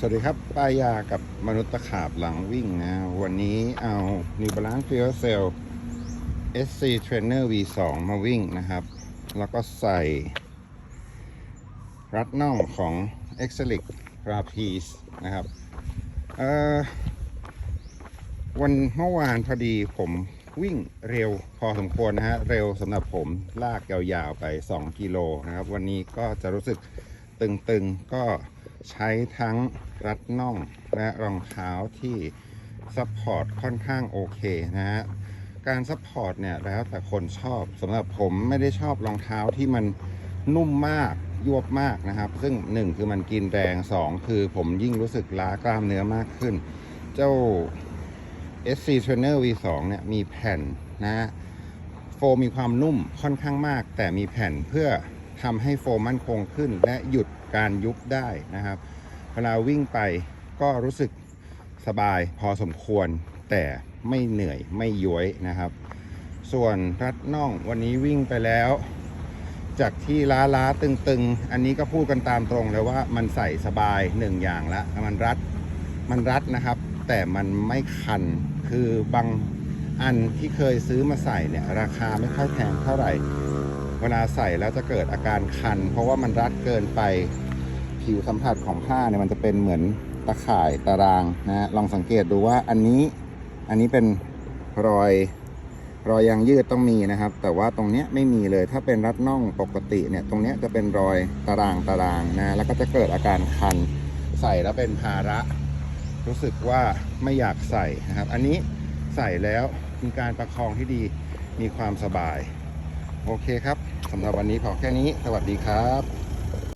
สวัสดีครับ ป้ายากับมนุษย์ตะขาบหลังวิ่งนะ วันนี้เอา New Balance Fuel Cell SC Trainer V2 มาวิ่งนะครับ แล้วก็ใส่ รัดน่องของ e x c e l ic Rapide นะครับวันเมื่อวานพอดีผมวิ่งเร็วพอสมควรนะฮะ เร็วสำหรับผมลากยาวๆไป 2 กิโลนะครับ วันนี้ก็จะรู้สึกตึงๆก็ ใช้ทั้งรัดน่องและรองเท้าที่ซัพพอร์ตค่อนข้างโอเคนะฮะการซัพพอร์ตเนี่ยแล้วแต่คนชอบสำหรับผมไม่ได้ชอบรองเท้าที่มันนุ่มมากยวบมากนะครับ ซึ่งหนึ่งคือมันกินแรงสองคือผมยิ่งรู้สึกล้ากล้ามเนื้อมากขึ้น เจ้า SC Trainer V2 เนี่ยมีแผ่นนะโฟมีความนุ่มค่อนข้างมาก แต่มีแผ่นเพื่อ ทำให้โฟมมั่นคงขึ้น และหยุดการยุบได้นะครับเวลาวิ่งไปก็รู้สึกสบายพอสมควรแต่ไม่เหนื่อยไม่ย้วยนะครับ ส่วนรัดน่องวันนี้วิ่งไปแล้ว จากที่ล้าล้าตึงๆ อันนี้ก็พูดกันตามตรงเลยว่ามันใส่สบายหนึ่งอย่างละมันรัดมันรัดนะครับ แต่มันไม่คันคือบางอันที่เคยซื้อมาใส่เนี่ยราคาไม่ค่อยแพงเท่าไหร่ เวลาใส่แล้วจะเกิดอาการคัน เพราะว่ามันรัดเกินไปผิวสัมผัสของผ้าเนี่ยมันจะเป็นเหมือนตะข่ายตารางนะลองสังเกตดูว่าอันนี้อันนี้เป็นรอยรอยยางยืดต้องมีนะครับ แต่ว่าตรงเนี้ยไม่มีเลยถ้าเป็นรัดน่องปกติเนี่ยตรงเนี้ยจะเป็นรอยตารางตารางนะแล้วก็จะเกิดอาการคันใส่แล้วเป็นภาระ รู้สึกว่าไม่อยากใส่นะครับ อันนี้ใส่แล้วมีการประคองที่ดีมีความสบาย โอเคครับสำหรับวันนี้พอแค่นี้ สวัสดีครับ